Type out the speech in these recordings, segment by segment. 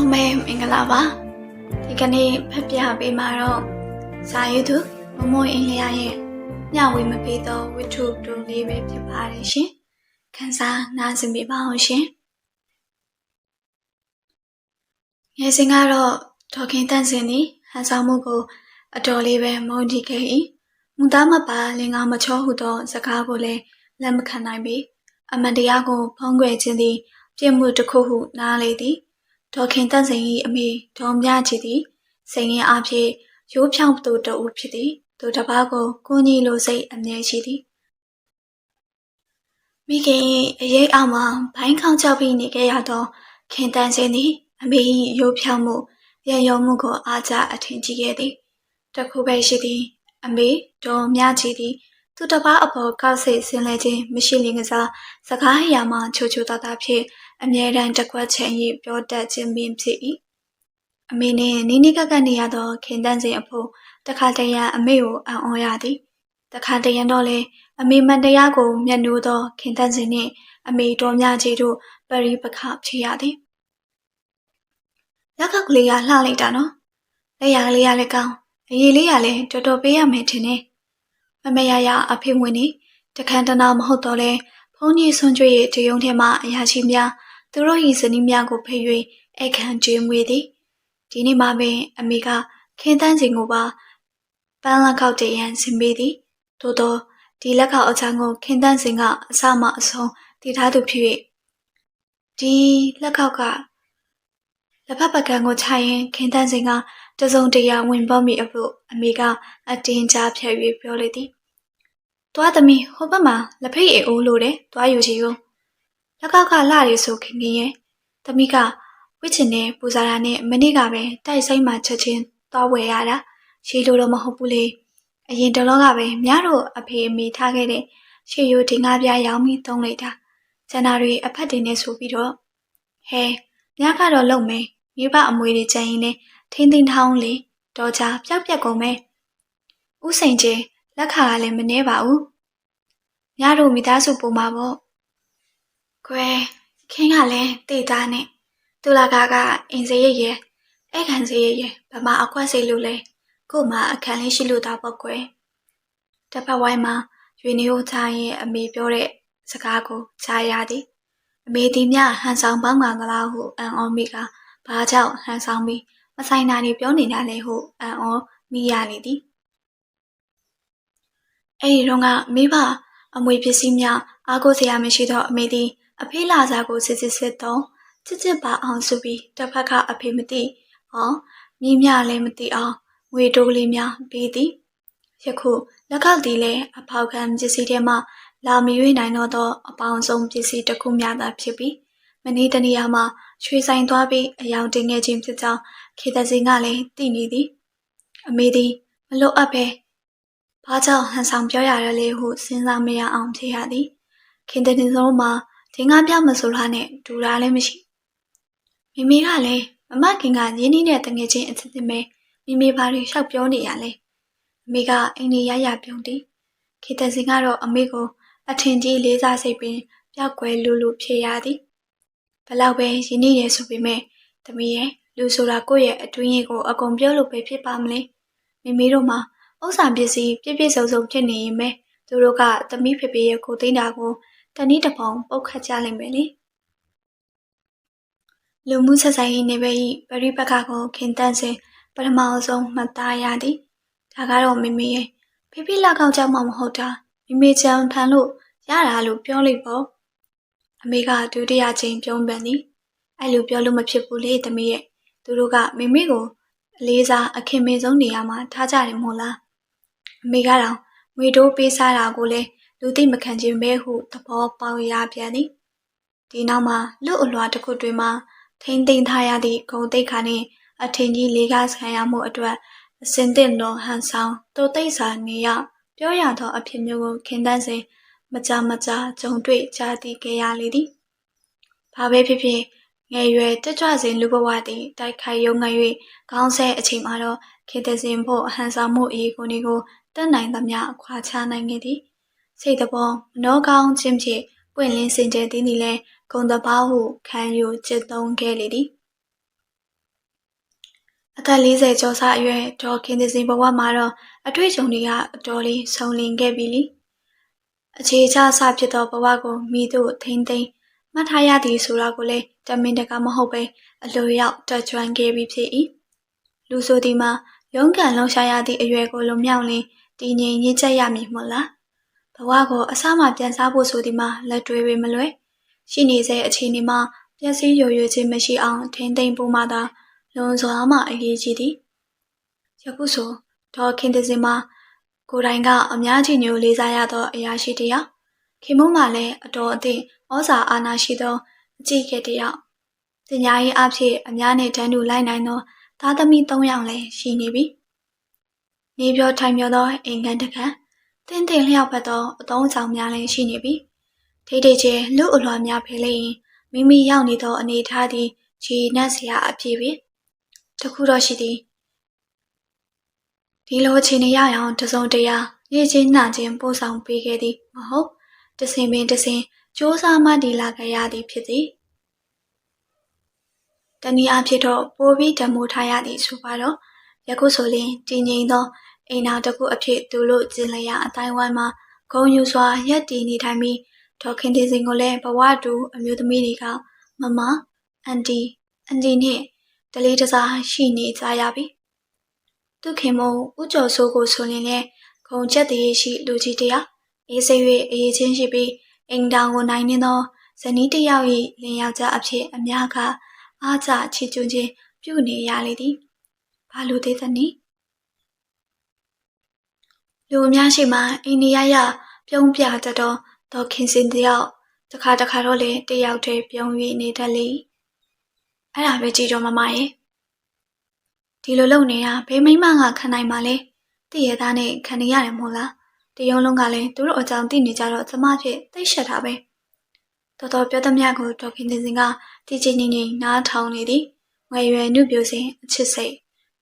လုံးပဲမင်္ဂလာပါဒီကနေ့ဖတ်ပြပေးမှာတော့ဇာယူသူမမွေအင်းလျာရဲ့ညဝေမပေးသောဝိထုတူလေးပဲဖြစ်ပါတယ်ရှင်ခန်းစားနားဆင်ပေးပါအောင်ရှင်ငယ်စဉ်ကတော့ဒေါခင်တန့်စင်သည်ဟန်ဆောင်မှုကိုအတော်လေးပဲမုန်းတီးခဲ့၏မူသားမပါလင်္ကာမချောဟုသောစကားကိုလည်းလက်မခံနိုင်ပေအမှန်တရားကိုဖုံးကွယ်ခြင်းသည်ပြစ်မှုတစ်ခုဟုနားလေသည် ဒေါခင်တန့်စင်၏အမေဒေါ်မြချီသည်စိန်ရင်အဖြစ်ရိုးဖြောင်းသူတဦးဖြစ်သည်သူတစ်ပါးကိုကိုကြီးလိုစိတ်အမြဲရှိသည်မိခင်၏အရေးအောက်မှဘိုင်းခေါင်းချောက်ပြီးနေခဲ့ရသောခင်တန့်စင်သည်အမေ၏ရိုးဖြောင်းမှုပြန်ယုံမှုကိုအားကျအထင်ကြီးခဲ့သည်တခုပဲရှိသည် အမေဒေါ်မြချီသည် သူတစ်ပါးအပေါ်ကောက်စိတ်ဆင်းလဲခြင်းမရှိလင်ကစားစကားအရာမှချိုချိုသားသားဖြစ် အမြဲတမ်းတကွက်ချင်၍ပြောတတ်ခြင်းပင်ဖြစ်၏အမေနှင့်နီးနီးကပ်ကပ်နေရသောခင်တန်းစဉ်အဖို့တခါတရံအမေကိုအံ့ဩရသည်တခါတရံတော့လေအမေမန်တရားကိုမျက်နှိုးသောခင်တန်းစဉ်နှင့်အမေတော်များကြီးတို့ပရိပခဖြစ်ရသည်လက်ကကလေးကလှလိုက်တာနော်လက်ရကလေးကလည်းကောင်းအရေးလေးကလည်းတော်တော်ပေးရမယ်ထင်တယ်မမရရအဖေဝင်နေတခန်းတနာမဟုတ်တော့လဲဘုန်းကြီးဆွန်ကျွေရဲ့တယုံထဲမှအရာရှိများ သူတို့၏ဇနီးများကိုဖိတ်၍အခမ်းကျွေးမွေးသည်ဒီနေ့မှပင်အမေကခင်တန်းစီကိုပါပန်းလက်ခောက်တရန်ဆင်ပေးသည်သို့သောဒီလက်ခောက်အချမ်းကိုခင်တန်းစင်ကအစမှအဆုံးတည်ထားသူဖြစ်၍ဒီလက်ခောက်ကလက်ဖက်ပကံကိုချရင်ခင်တန်းစင်ကတစုံတရာဝင်ပေါမိအဖို့အမေကအတင်းကြားဖြတ်၍ပြောလိုက်သည်။သွားသမီးဟိုဘက်မှာလက်ဖိတ်အိုးလို့တယ်။သွားယူချီကို လက်ကောက်ကလှရီဆိုခင်ခင်ရဲ့သမီးကဝစ်ချင်တဲ့ပူဇာရာနဲ့မနေ့ကပဲတိုက်ဆိုင်မှချက်ချင်းသွားဝယ်ရတာရှေးလို့တော့မဟုတ်ဘူးလေအရင်တလောကပဲမြားတို့အဖေအမေထားခဲ့တဲ့ရှေးရိုးတင်ကားပြားရောင်းပြီးသုံးလိုက်တာကျန်တာတွေအဖက်တင်နေဆိုပြီးတော့ဟဲမြားကတော့လုံမယ်မိဘအမွေတွေကြံရင်လည်းထိန်းသိမ်းထောင်းလေတော့ကြပျောက်ပြက်ကုန်မယ်ဥစိန်ကျဲလက်ခါကလည်းမနှဲပါဘူးမြားတို့မိသားစုပုံမှာပေါ့ ကွယ်ခင်းကလည်းတေးသားနဲ့သူလာကားကအင်စေရရဲ့အဲ့ခံစေရရဲ့ဗမာအခွက်စိတ်လို့လဲကို့မှာအခန်းလေးရှိလို့သားပေါ့ကွယ်တစ်ဖက်ဝိုင်းမှာရွေနေဟိုချရဲ့အမေပြောတဲ့စကားကိုကြားရသည်အမေဒီမြဟန်ဆောင်ပေါင်းမှာကလားဟုအန်အော်မိကဘာကြောင့်ဟန်ဆောင်ပြီးမဆိုင်တာနေပြောနေတာလဲဟုအန်အော်မိရလေသည်အဲ့ဒီတော့ကမိဘအမွေပစ္စည်းများအားကိုးစရာမရှိသောအမေသည် အဖေးလာစားကိုစစ်စစ်စစ်တော့ချစ်ချစ်ပါအောင်ဆိုပြီးတစ်ဖက်ကအဖေမသိအောင်မိမြလည်းမသိအောင်ငွေတိုးကလေးများပေးသည်ယခုလက်ခောက်သည်လည်းအဖောက်ခံပစ္စည်းထဲမှလာမရွေးနိုင်တော့သောအပေါင်းဆုံးပစ္စည်းတစ်ခုများသာဖြစ်ပြီးမနေ့တနေ့မှရွှေဆိုင်သွားပြီးအယောင်တင်ခဲ့ခြင်းဖြစ်ကြောင်းခေတ္တစင်ကလည်းသိနေသည်အမေသည်မလွတ်အပ်ပဲဘာကြောင့်ဟန်ဆောင်ပြောရရလဲဟုစဉ်းစားမရအောင်ဖြစ်ရသည်ခင်တဲ့တင်စုံမှာ ဒင်းကားပြမဆိုလားနဲ့ဒူတာလည်းမရှိမိမိကလည်းမမခင်ကရင်းနှီးတဲ့တငယ်ချင်းအစ်စ်စ်ပဲမိမိဘာတွေလျှောက်ပြောနေရလဲအမေကအင်းကြီးရရပြုံးသည်ခေတ္တစင်ကတော့အမေကိုအထင်ကြီးလေးစားစိတ်ပင်ပျောက်ကွယ်လူလူဖြစ်ရသည်ဘလောက်ပဲရင်းနှီးရဆိုပေမဲ့သမီးရဲ့လူဆိုတာကိုယ့်ရဲ့အတွင်းရေးကိုအကုန်ပြောလို့ပဲဖြစ်ပါမလဲမိမိတို့မှာဥစ္စာပစ္စည်းပြည့်ပြည့်စုံစုံဖြစ်နေရင်ပဲသူတို့ကသမီးဖေဖေရဲ့ကိုသိန်းတာကို တနည်းတစ်ပုံပုတ်ခတ်ကြလိမ့်မယ်လေလူမှုဆက်ဆံရေးနယ်ပယ်ဤပရိပက္ခကိုခင်တန့်စဉ်ပထမအဆုံးမှတ်သားရသည်ဒါကတော့မိမိရဲ့ဖေဖေလက်ကောက်ကြောင့်မှမဟုတ်တာမိမိချမ်းထန်လို့ရတာလို့ပြောလိုက်ပေါ့အမေကဒုတိယချိန်ပြုံးပန်သည်အဲ့လိုပြောလို့မဖြစ်ဘူးလေသမီးရဲ့သူတို့ကမိမိကိုအလေးစားအခင်မင်းဆုံးနေရာမှာထားကြတယ်မို့လားအမေကတော့ငွေတိုးပေးစားတာကိုလည်း လူသိမခံခြင်းပဲဟုသဘောပေါက်ရပြန်သည်ဒီနောက်မှာလူအလွာတစ်ခုတွင်မှထိမ့်သိမ်းထားရသည့်ဂုံတိတ်ခါနှင့်အထင်ကြီးလေးကားဆံရမှုအတွက်အစင်တင်သောဟန်ဆောင်တိုသိတ်စာနေရပြောရသောအဖြစ်မျိုးကိုခင်တန်းစဉ်မကြမကြကြုံတွေ့ကြားသိခဲ့ရလေသည်ဘာပဲဖြစ်ဖြစ်ငယ်ရွယ်တက်ကြွစဉ်လူဘဝသည်တိုက်ခိုက်ရုံငယ်၍ခေါင်းဆဲအချိန်မှာတော့ခေတ္တစဉ်ဖို့အဟန်ဆောင်မှုအရေးကိုနေကိုတက်နိုင်သမျှအခွာချနိုင်ခဲ့သည် စိတ်တဘောမနောကောင်းခြင်းဖြင့်ပွင့်လင်းစင်ကြယ်သည်သည်လည်းဂုံတပားဟုခံယူจิตသုံးခဲ့လေသည်အသက်40ကျော်စအရွယ်ဒေါ်ခင်သစင်ဘဝမှာတော့အတွေ့အကြုံတွေကအတော်လေးဆုံးလင်ခဲ့ပြီလीအခြေချဆဖြစ်သောဘဝကိုမိတို့ထိမ့်သိမ့်မှတ်ထားရသည်ဆိုတာကိုလည်းတမင်တကာမဟုတ်ပဲအလိုရောက်တက်ကြွခဲ့ပြီးဖြစ်၏လူဆိုသည်မှာရုန်းကန်လုံရှာရသည့်အရွယ်ကိုလုံမြောက်လင်တည်ငြိမ်ရင့်ကျက်ရမည်မို့လားဘ ဝကိုအစမှပြန်စားဖို့ဆိုသည်မှာလက်တွေပဲမလွယ်ရှိနေစေအခြေအနေမှာပျက်စီးယိုယွခြင်းမရှိအောင်ထိမ့်သိမ့်ဖို့မှသာလွန်စွာမှအရေးကြီးသည်ယခုဆိုဒေါ်ခင်တစင်မှာကိုယ်တိုင်ကအများကြီးညိုလေးစားရသောအရာရှိတယောက်ခင်မုန်းကလည်းအတော်အသင့်ဩဇာအာဏာရှိသောအကြည့်ကတယောက်ပညာရေးအဖြစ်အများနဲ့တန်းတူလိုက်နိုင်သောသားသမီး၃ယောက်လည်းရှိနေပြီနေပြောထိုင်ပြောသောအိမ်ကန်တကန် တင်းတင်းလျောက်ပတ်သောအသုံးဆောင်များလည်းရှိနေပြီထိတ်ထိတ်ကျဲလူအလွှာများဖေးလိုက်ရင်မိမိရောက်နေသောအနေအထားသည်ခြေနှက်စရာအဖြစ်ပဲတခုတော့ရှိသည်ဒီလိုအခြေအနေရအောင်တစုံတရာနေချင်းနှံချင်းပို့ဆောင်ပေးခဲ့သည်မဟုတ်တစင်ပင်တစင်စ조사မှဒီလာကြရသည်ဖြစ်သည်တနည်းအားဖြင့်တော့ပိုပြီးဓမ္မိုထားရသည်ဆိုပါတော့ယခုဆိုရင်တည်ငြိမ်သော အိမ်တော်တစ်ခုအဖြစ်သူတို့ကျင်လျာအတိုင်းဝိုင်းမှာဂုံယူစွာရက်တည်နေထိုင်ပြီးဒေါခင်သေးစင်ကိုလည်းဘဝတူအမျိုးသမီးတွေကမမအန်တီအန်တီနဲ့တလေးတစားရှိနေကြရပြီသူခင်မဦးကျော်စိုးကိုဆိုရင်လည်းဂုံချက်တည်းရှိလူကြီးတယောက်အေးစိတ်၍အေးချင်းရှိပြီးအိမ်တောင်ကိုနိုင်နေသောဇနီးတယောက်၏လင်ယောက်ျားအဖြစ်အများကအားကျချီးကျူးခြင်းပြုနေရလေသည်ဘာလို့သေးသနည်း လူအများရှိမှအိန္ဒိယရပြုံးပြတတ်သောဒေါခင်စင်တယောက်တခါတခါတော့လေတယောက်တည်းပြုံး၍နေတတ်လေအဲ့ဒါပဲကြည်တော်မမရဲ့ဒီလိုလုပ်နေတာဘယ်မိမကခံနိုင်မှာလဲတည့်ရသားနဲ့ခံနေရတယ်မို့လားတရုံလုံးကလည်းသူတို့အကြောင်းသိနေကြတော့ကျမဖြစ်သိရှက်တာပဲတော်တော်ပြောသမျှကိုဒေါခင်တင်စင်ကတည်ကြည်နေနေနားထောင်နေသည်ငွေရွယ်နှုတ်ပြိုစဉ်အချစ်စိတ်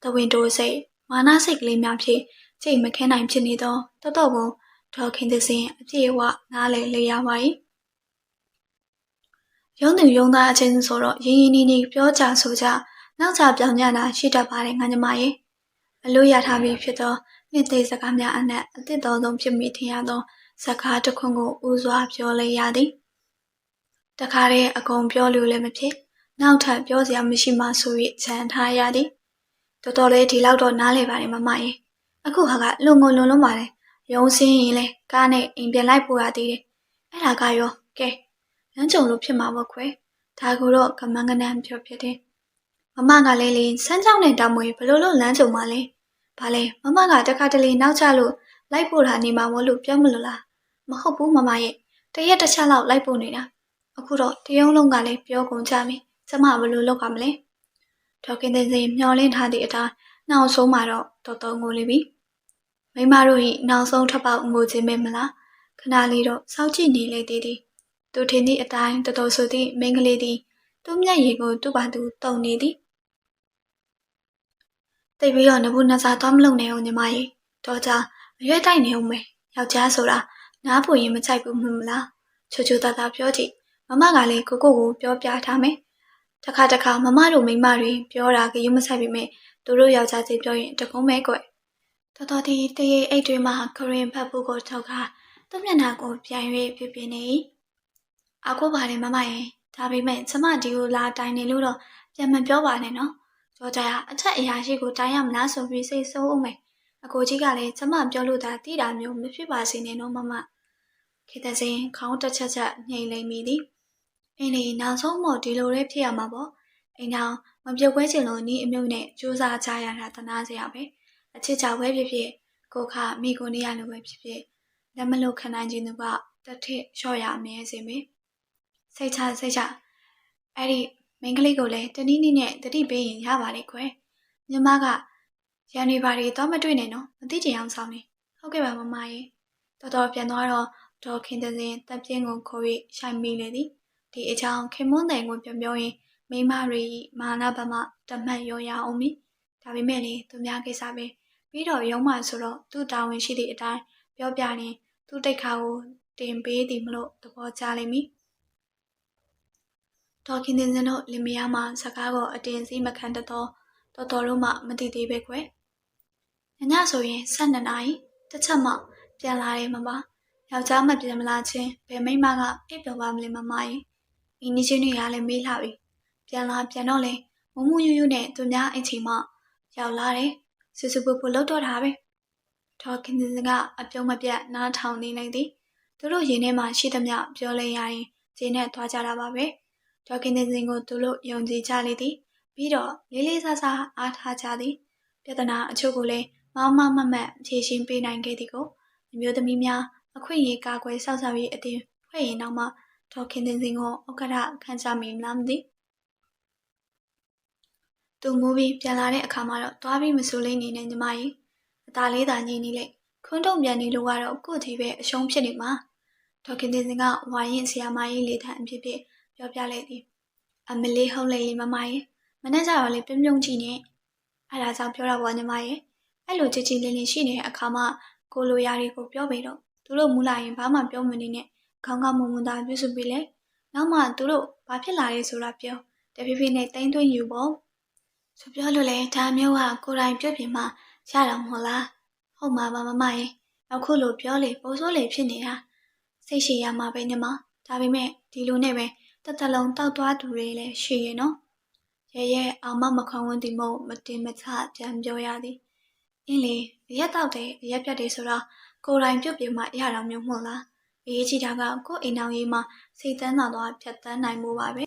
တဝင်းတိုးစိတ်မာနစိတ်ကလေးများဖြင့် ကြိတ်မခဲနိုင်ဖြစ်နေသောတတော်ကိုဒေါခင်တင်စင်အပြည့်အဝနားလည်လေရပါ၏ရုံးသူရုံးသားအချင်းဆိုတော့ရင်းရင်းနှီးနှီးပြောကြဆိုကြနောက်ချပြောင်းကြတာရှိတတ်ပါတယ်ငါညီမရဲ့အလို့ရထားပြီးဖြစ်သောနှစ်သိစကားများအနက်အသစ်တော်ဆုံးဖြစ်မိထင်ရသောစကားတစ်ခွန်းကိုဦးစွာပြောလိုက်ရသည်တခါတည်းအကုန်ပြောလို့လည်းမဖြစ်နောက်ထပ်ပြောစရာမရှိမှဆို၍ခြံထားရသည်တော်တော်လေးဒီလောက်တော့နားလေပါတယ်မမရဲ့ အခုဟာကလုံငုံလုံလုံးပါတယ်ရုံးစင်းရင်လဲကားနဲ့အိမ်ပြန်လိုက်ပို့ရသေးတယ်အဲ့ဒါကရောကဲလမ်းကြုံလို့ဖြစ်မှာပေါ့ခွဲဒါကိုတော့ကမန်းကနန်းပြောဖြစ်တယ်မမကလည်းလေစမ်းချောင်းနဲ့တောင်မွေဘလို့လို့လမ်းကြုံမှလဲဘာလဲမမကတခါတလေနောက်ချလို့လိုက်ပို့တာနေမှာမို့လို့ပြောမလို့လားမဟုတ်ဘူးမမရဲ့တရက်တစ်ချက်လောက်လိုက်ပို့နေတာအခုတော့တရုံလုံးကလည်းပြောကုန်ကြပြီကျမဘလို့လုပ်ရမလဲဒေါက်ကင်းတဲ့စိမျောလင်းထားသည့်အတိုင်းနောက်ဆုံးမှာတော့တော်တော်ငိုလိပြီ မိမတို့ဤနောက်ဆုံးထပ်ပေါက်ငိုခြင်းပဲမလားခဏလေးတော့စောင့်ကြည့်နေလေသေးသည်သူထင်သည့်အတိုင်းတော်တော်ဆိုသည့်မိန်းကလေးသည်သူ့မျက်ရည်ကိုသူ့ဘာသူတုံနေသည်သိပြီးတော့နဘူးနစားသွားမလုပ်နဲ့ဦးညီမကြီးတော့ကြအရွက်တိုက်နေဦးမယ်ယောက်ျားဆိုတာနားဖို့ရင်မကြိုက်ဘူးမမလားချိုချိုသားသားပြောကြည့်မမကလည်းကိုကိုကိုပြောပြထားမယ်တခါတခါမမတို့မိမတွေပြောတာကယူမဆိုင်ပေမဲ့သူတို့ယောက်ျားချင်းပြောရင်တကုံးမဲကွယ် တော်တော်ဒီတရေအိတ်တွေမှာခရင်ဖတ်ဖို့ကိုထောက်ခါသူ့မျက်နှာကိုပြန်၍ပြပြနေအခုပါလေမမရဲ့ဒါပေမဲ့ကျမဒီကိုလာတိုင်နေလို့တော့ပြန်မပြောပါနဲ့နော်ကျော်ကြအထက်အရာရှိကိုတိုင်ရမလားဆိုပြီးစိတ်ဆိုးအောင်မယ်အကိုကြီးကလည်းကျမပြောလို့သာတိတာမျိုးမဖြစ်ပါစေနဲ့နော်မမခေတ္တစင်ခေါင်းတစ်ချက်ချက်ညှိလိမ့်မိသည်အင်းဒီနောက်ဆုံးမို့ဒီလိုလေးဖြစ်ရမှာပေါ့အိမ်အောင်မပြုတ်ခွဲချင်လို့နီးအမျိုးနဲ့ကြိုးစားကြရတာတနာစရာပဲ အချစ်ချဝဲဖြစ်ဖြစ်ကိုခမိကိုနေရလိုပဲဖြစ်ဖြစ်လက်မလို့ခံနိုင်ခြင်းသူကတထစ်လျှော့ရအမြဲစေမယ်စိတ်ချစိတ်ချအဲ့ဒီမိန်းကလေးကိုလည်းတနည်းနည်းနဲ့တတိပေးရင်ရပါလေကွယ်မြမကရန်နေပါတွေတော့မတွေ့နဲ့နော်မသိချင်အောင်ဆောင်နေဟုတ်ကဲ့ပါမမရေတော်တော်ပြန်သွားတော့ဒေါ်ခင်တစင်တပ်ပြင်းကိုခေါ်၍ရှိုင်မိလေသည်ဒီအကြောင်းခင်မွန်းတိုင်ကိုပြောပြောရင်မိမရီမာနဗမတမတ်ရောရအောင်မီဒါပေမဲ့လေသူများကိစ္စပဲ ပြီးတော့ရုံးမှဆိုတော့သူ့တာဝန်ရှိသည့်အတိုင်းပြောပြရင်သူ့တိတ်ခါကိုတင်ပေးသည်မလို့သဘောကျလိမ့်မည်ဒေါ်ခင်တင်စင်တို့လင်မယားမှာစကားကိုအတင်စီးမခံတတ်သောတတော်တော်တို့မှမသိသေးပဲကွယ်ညညဆိုရင်12နာရီတစ်ချက်မှပြန်လာတယ်မမယောက်ျားမပြန်မလာချင်းဘယ်မိန်းမကအိပ်ပျော်ပါမလဲမမရဲ့အင်းကြီးချင်းတွေကလည်းမေးလာပြီပြန်လာပြန်တော့လေမမူယူယူနဲ့သူများအိမ်ချိန်မှရောက်လာတယ် စူစူပူပူလောက်တော့တာပဲထော်ခင်စင်ကအပြုံးမပြတ်နားထောင်နေလိုက်သည်သူတို့ရင်ထဲမှာရှိသမျှပြောလဲရရင်ဂျင်းနဲ့သွားကြတာပါပဲထော်ခင်စင်ကိုသူတို့ယုံကြည်ကြလေသည်ပြီးတော့လေးလေးစားစားအားထားကြသည် ပြဿနာအချို့ကိုလည်းမမမမတ်ဖြေရှင်းပေးနိုင်ခဲ့သည်ကိုအမျိုးသမီးများအခွင့်အရေးကာကွယ်စောင့်ရှောက်ရေးအတင်းဖွဲ့ရင်တော့မှဒေါခင်တင်စင်ကိုဥက္ကဋ္ဌခန့်ချမိမလားမသိ သူမူပြီးပြန်လာတဲ့အခါမှာတော့သွားပြီးမစိုးလေးနေနဲ့ညီမကြီးအသားလေးသာညင်နေလေခွန်းတုံပြန်နေလို့ကတော့ကို့ကြီးပဲအရှုံးဖြစ်နေမှာဒေါခင်တင်စင်ကဝါရင်ဆရာမကြီးလေထံအဖြစ်ဖြစ်ပြောပြလိုက်သည်အမလေးဟုတ်လေလေမမကြီးမနေ့ကျတော့လေပြုံးပြုံးကြည့်နေအဲ့ဒါကြောင့်ပြောတာပေါ့ညီမကြီးအဲ့လိုကြည်ကြည်လင်းလင်းရှိနေတဲ့အခါမှာကိုလိုရာတွေကိုပြောပေတော့သူတို့မူလာရင်ဘာမှပြောမနေနဲ့ခေါင်းကမုံမွန်သားပြုစုပြီးလေနောက်မှသူတို့ဘာဖြစ်လာလဲဆိုတာပြောတဖြည်းဖြည်းနဲ့တိုင်းသွင်းယူပေါ့ ဆိုပြောလို့လေဒါမျိုးကကိုယ်တိုင်ပြုတ်ပြင်မှရတာမဟုတ်လားဟုတ်မှာပါမမရဲ့အခုလိုပြောလေပိုးစိုးလေဖြစ်နေတာစိတ်ရှိရမှာပဲညီမဒါပေမဲ့ဒီလိုနဲ့ပဲတက်တလုံးတောက်သွားသူတွေလည်းရှိရဲ့နော်ရဲရဲအောင်မမခေါဝန်းဒီမို့မတင်မချပြန်ပြောရသည်အင်းလေရက်တော့တယ်ရက်ပြတ်တယ်ဆိုတော့ကိုယ်တိုင်ပြုတ်ပြမှရတာမျိုးမဟုတ်လားအရေးကြီးတာကကိုယ်အိမ်အောင်ရေးမှာစိတ်တန်းသာတော့ဖြတ်တန်းနိုင်မှုပါပဲ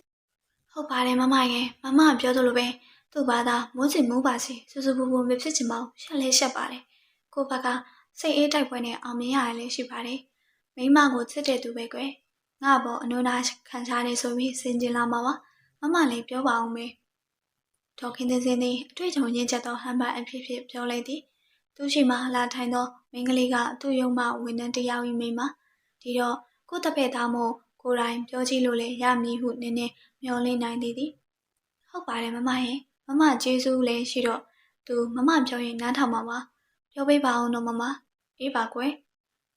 ဟုတ်ပါတယ်မမရဲ့မမပြောသလိုပဲ သူ့ဘာသာမိုးချင်မိုးပါစီစူစူပူပူမဖြစ်ချင်ပါဘူးရှက်လဲရှက်ပါတယ်ကိုဘကစိတ်အေးတိုက်ပွဲနဲ့အောင်မြင်ရတယ်လည်းရှိပါတယ်မိမကိုချစ်တဲ့သူပဲကွယ်ငါဘောအနုနာခံစားနေဆိုပြီးစင်ကျင်လာမှာပါမမလည်းပြောပါအောင်မေဒေါခင်တဲ့စင်းသည်အတွေ့အကြုံရင့်ကျက်သောဟန်ပါအဖြစ်ဖြစ်ပြောလိုက်သည်သူရှိမှလာထိုင်သောမိန်းကလေးကသူ့ရုံမှဝန်ထမ်းတယောက်၏မိန်းမဒီတော့ကိုတပည့်သားမို့ကိုယ်တိုင်ပြောကြည့်လို့လေရမည်ဟုနည်းနည်းမျှော်လင့်နိုင်သည်သည်ဟုတ်ပါတယ်မမရဲ့ မမကျေးဇူးလည်းရှိတော့သူမမပြောရင်နားထောင်ပါပါပြောပေးပါအောင်တော့မမအေးပါကွယ်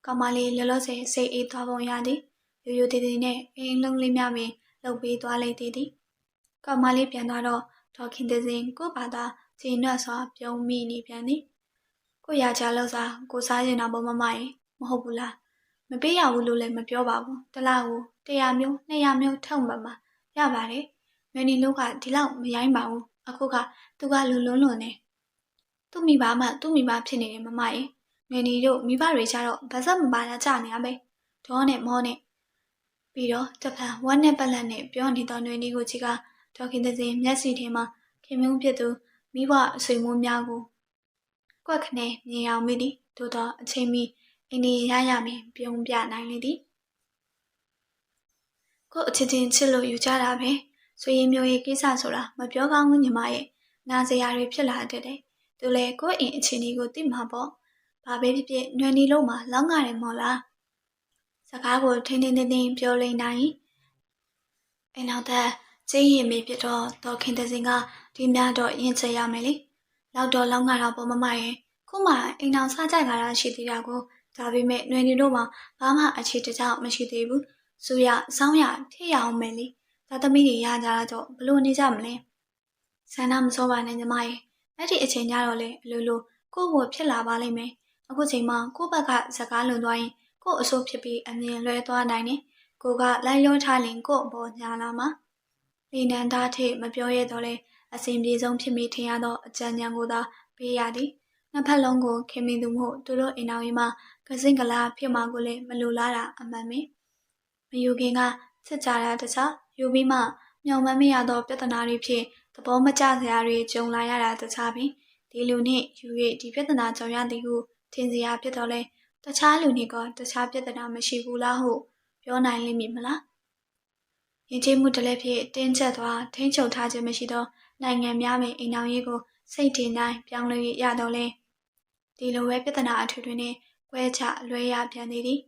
ကောင်မလေးလောလောဆယ်စိတ်အေးသွားပုံရသည်ရိုးရိုးတည်တည်နဲ့အိမ်လုံးလေးများပင်လှုပ်ပေးသွားလိုက်သည်သည်ကောင်မလေးပြန်သွားတော့ဒေါခင်တဲ့စင်ကို့ဘာသာခြေနှွက်စွာပြုံးမိနေပြန်သည်ကိုရချလောက်စားကိုစားရင်တော့ဘမမရေမဟုတ်ဘူးလားမပေးရဘူးလို့လည်းမပြောပါဘူးတလားကို100မျိုး200မျိုးထောက်မှမှာရပါတယ်မနီလို့ကဒီလောက်မရိုင်းပါဘူး အခုကသူကလူလွန်းလွန်းနေသူ့မိဘမှသူ့မိဘဖြစ်နေတယ်မမရေမနီတို့မိဘတွေကြတော့ဗဇက်မပါတာကြာနေရမယ်ဒေါနဲ့မောနဲ့ပြီးတော့တဖန်ဝမ်းနဲ့ပလက်နဲ့ပြောနေတော့ຫນွေနီကိုကြီးကဒေါခင်တဲ့စင်မျက်စိထဲမှာခင်မုန်းဖြစ်သူမိဘအဆွေမျိုးများကိုကွက်ခနဲ့မြင်အောင်မိသည်သို့သောအချိန်မီအိန္ဒိယရရမည်ပြုံးပြနိုင်လေသည်ကို့အချင်းချင်းချစ်လို့ယူကြတာပဲ ဆွေရင်မျိုးရဲ့ကိစ္စဆိုတာမပြောကောင်းဘူးညီမရဲ့နာစရာတွေဖြစ်လာတတ်တယ်သူလည်းကို့အိမ်အချင်းကြီးကိုသိမှာပေါ့ဘာပဲဖြစ်ဖြစ်နှွေနီလုံးမှာလောင်းကြတယ်မော်လားစကားကိုထိန်းထိန်းသိမ်းသိမ်းပြောလိမ့်နိုင်အိမ်နောက်သက်ကျင်းရင်မေဖြစ်တော့တော်ခင်တဲ့စင်ကဒီများတော့ရင်ချရမယ်လေလောက်တော့လောင်းကတော့ပေါ်မမရဲ့ခုမှအိမ်အောင်စားကြကြတာရှိသေးတာကိုဒါပေမဲ့ຫນွေနေတို့မှာဘာမှအခြေတကြောင်မရှိသေးဘူးစူရစောင်းရဖြစ်ရအောင်မယ်လေ သာသမီတွေရကြတော့ဘလို့နေကြမလဲဆန္ဒမစောပါနဲ့ညီမရဲ့အဲ့ဒီအချိန်ကြတော့လေအလိုလိုကို့ဘဝဖြစ်လာပါလိမ့်မယ်အခုချိန်မှာကို့ဘက်ကဇကားလွန်သွားရင်ကို့အဆိုးဖြစ်ပြီးအမြင်လွဲသွားနိုင်တယ်ကိုကလိုက်လျောထားရင်ကို့အပေါ်ညာလာမှာလေနန္ဒာထိမပြောရတော့လဲအစဉ်ပြေဆုံးဖြစ်မိထင်ရသောအကြံဉာဏ်ကိုသာပေးရသည်နှစ်ဖက်လုံးကိုခင်မင်သူမှုသူတို့အိမ်တော်ကြီးမှာကစင်ကလာဖြစ်မှာကိုလည်းမလိုလားတာအမှန်ပဲမယူခင်ကချစ်ကြတာတခြား ယူပြီးမှမျော်မှန်းမရသော ပြဿနာတွေဖြစ်သဘောမကျစရာတွေကြုံလာရတာတခြားပင်ဒီလူနှင့်ယူ၍ဒီပြဿနာကြောင့်ရသည်ဟုထင်စရာဖြစ်တော့လဲတခြားလူနှင့်ကတခြားပြဿနာမရှိဘူးလားဟုပြောနိုင်လိမ့်မည်မလားရင်ကျေးမှုတလည်းဖြစ်တင်းကျပ်သွားထိန်းချုပ်ထားခြင်းမရှိသောနိုင်ငံများ में အိမ်အောင်ရေးကိုစိတ်ထင်တိုင်းပြောင်းလဲရတော့လဲဒီလိုပဲပြဿနာအထွေထွေနဲ့ကွဲချလွဲရပြန်နေသည်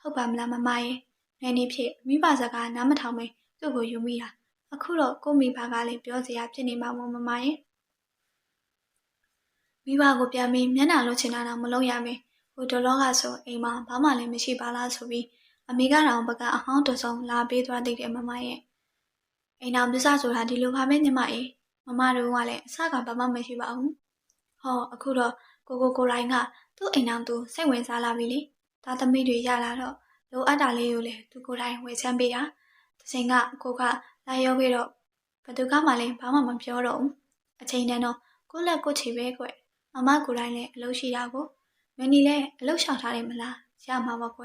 ဟုတ်ပါမလားမမရဲ့နယ်နေဖြစ်မိဘစကားနားမထောင်မေ သူ့ကိုယူမိတာအခုတော့ကိုမိဘကလည်းပြောစရာဖြစ်နေမှာမို့မမရဲ့မိဘကိုပြန်ပြီးမျက်နှာလွှတ်ချင်တာတော့မလုပ်ရမယ်ဟိုဒေါ်လောကဆိုအိမ်မှာဘာမှလည်းမရှိပါလားဆိုပြီးအမေကတော့ဘကအဟောင်းတစုံလာပေးသွားသေးတယ်မမရဲ့အိမ်အောင်ပြစဆိုတာဒီလိုပါပဲညီမရဲ့မမတို့ကလည်းအစကဘာမှမရှိပါဘူးဟောအခုတော့ကိုကိုကိုတိုင်းကသူ့အိမ်အောင်သူစိတ်ဝင်စားလာပြီလေသားသမီးတွေရလာတော့လိုအပ်တာလေးကိုလည်းသူကိုယ်တိုင်ဝယ်ချမ်းပေးတာ တစ်ချိန်ကကိုကလာရောက်ခဲ့တော့ဘယ်သူကမှလည်းဘာမှမပြောတော့ဘူးအချိန်တန်းတော့ကိုယ့်လက်ကိုယ်ချီပဲကွမမကိုယ်တိုင်လည်းအလုပ်ရှိတာကိုမင်းကြီးလည်းအလုပ်ရှောင်ထားတယ်မလားရမှာပါကွ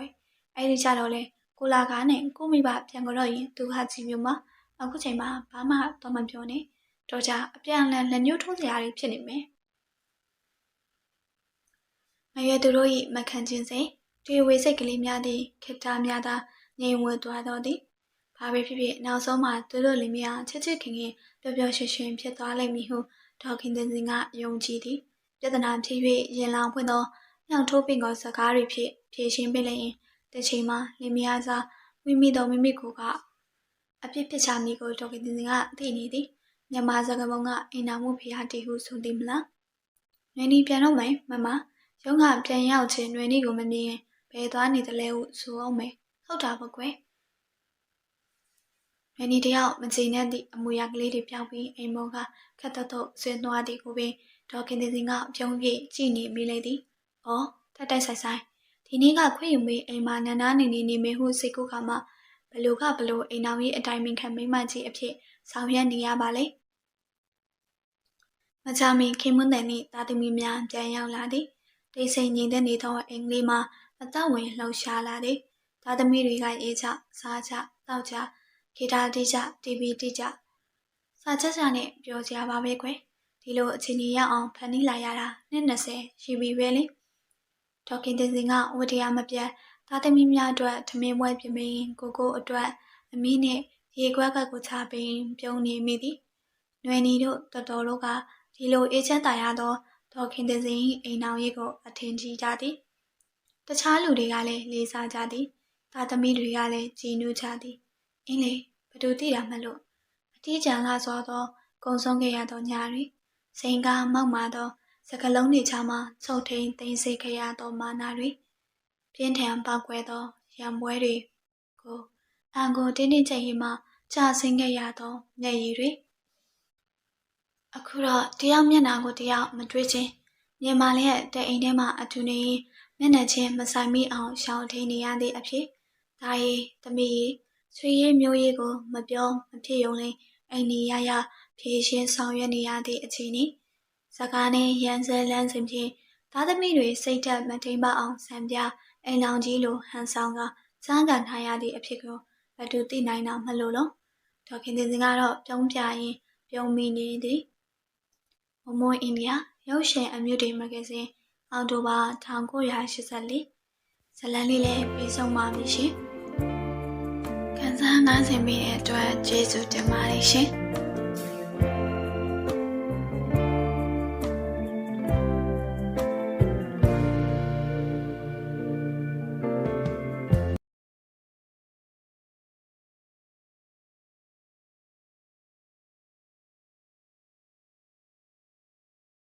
အဲ့ဒီကြတော့လေကိုလာကားနဲ့ကိုမိဘပြန်ကြတော့ရင်သူဟာကြည့်မျိုးမှာအခုချိန်မှာဘာမှတော့မပြောနဲ့တော့ကြအပြန်အလှန်လက်ညှိုးထိုးစရာတွေဖြစ်နေမယ်မရွယ်သူတို့၏မခံခြင်းစိတ်တွေဝေစိတ်ကလေးများသည့်ခေတ္တများသာငြိမ်ဝဲသွားတော့သည် ဘာပဲဖြစ်ဖြစ်နောက်ဆုံးမှာသူတို့လေးများချစ်ချစ်ခင်ခင်ပျော်ပျော်ရွှင်ရွှင်ဖြစ်သွားလိမ့်မည်ဟုဒေါက်ခင်တင်စင်ကယုံကြည်သည်ပြဿနာဖြစ်၍ရင်လောင်ဖွင့်သောညောင်ထိုးပင်ကောစကားတွေဖြင့်ဖြေရှင်းပေးလျင်တစ်ချိန်မှာလင်မယားစားမိမိတော်မိမိကိုကအပြစ်ဖြစ်ချမည်ကိုဒေါက်ခင်တင်စင်ကသိနေသည်မြန်မာစကားပုံကအိမ်နာမှုဖျားတီဟုဆိုသည်မလားနွေနီပြန်တော့မယ်မမရုံးကပြန်ရောက်ခြင်းနွေနီကိုမမြင်ရင်ဘယ်သွားနေသလဲဟုဆိုအောင်မယ်ဟုတ်တာပေါ့ကွယ် နွေနီတယောက်မချင်တဲ့သည့်အမူအရာကလေးတွေပြောင်းပြီးအိမ်မောကခက်တော့တော့ဆွေးနွားသည်ကိုပင်ဒေါက်ခင်တင်စင်ကပြုံးပြည့်ကြည့်နေမိလေသည်။အော်တက်တက်ဆိုင်ဆိုင်ဒီနေ့ကခွင့်ယူမေးအိမ်မှာနန်းနာနေနေနေမေဟုစိတ်ကူးခါမှဘလို့ကဘလို့အိမ်တော်ကြီးအတိုင်းမင်ခံမိမကြီးအဖြစ်ဆောင်ရွက်နေရပါလေမချမီခင်မွန်းတဲ့နေ့တာသမီများပြန်ရောက်လာသည်တိတ်ဆိတ်ငြိမ်သက်နေသောအိမ်ကလေးမှာအသက်ဝင်လှောက်ရှားလာသည်တာသမီတွေကအေးချစားချတောက်ချ ဂီတာတီးချတီဗီတီးချစာချက်ချနဲ့ပြောကြပါပဲကွယ်ဒီလိုအချိန်ကြီးရအောင်ဖန်တီးလာရတာနှစ်20ရှိပြီပဲလေဒေါက်ခင်တင်စင်ကဝတရားမပြတ်သားသမီးများအတွက်ထမင်းပွဲပြင်ပင်ကိုကိုအတွက်အမီးနဲ့ရေခွက်ကကိုချပင်ပြုံးနေမိသည်။နွယ်နီတို့တော်တော်တို့ကဒီလိုအေးချမ်းသာရသောဒေါက်ခင်တင်စင်၏အိမ်အောင်ရေးကိုအထင်ကြီးကြသည်။တခြားလူတွေကလည်းလေးစားကြသည်။သားသမီးတွေကလည်းကြည်နူးကြသည်။ အင်းလေဘသူသိတာမလို့အတီးကြံလာစွာသောကုံဆုံးခဲ့ရသောညတွေစိန်ကားမောက်မာသောစကလုံးတွေချမှချုပ်ထိန်သိမ်းစေခဲ့ရသောမာနာတွေပြင်းထန်ပောက်ကွဲသောရံပွဲတွေကိုအန်ကိုတင်းတင်းကြပ်ရင်မှကြာဆင်းခဲ့ရသောမျက်ရည်တွေအခုတော့တယောက်မျက်နှာကိုတယောက်မတွေ့ချင်းမြေမာလေးရဲ့တဲ့အိမ်ထဲမှာအထူနေမျက်နှာချင်းမဆိုင်မိအောင်ရှောင်ထိန်နေရသည့်အဖြစ်ဒါရီသမီးရီ ဆွေရည်မျိုးရည်ကိုမပြောမဖြစ်ုံလေးအိမ်နီရရဖြည့်ရှင်းဆောင်ရွက်နေရသည့်အခြေအနေစကားနဲ့ရန်စဲလန်းစဉ်ဖြင့်သားသမီးတွေစိတ်သက်မထိန်ပါအောင်ဆံပြအိမ်လောင်ကြီးလိုဟန်ဆောင်ကစမ်းကန်ထားရသည့်အဖြစ်ကိုဘသူသိနိုင်တာမလို့လုံးဒေါခင်တင်စင်ကတော့ပြုံးပြရင်ပြုံးမိနေသည်မမွန်အိန္ဒိယရုပ်ရှင်အမျိုးတွေမဂ္ဂဇင်းအောက်တိုဘာ1984ဇလန်လေးလည်းပြီးဆုံးပါပြီရှင်ခန်းစား နားဆင်ပေးတဲ့အတွက်ကျေးဇူးတင်ပါတယ်ရှင်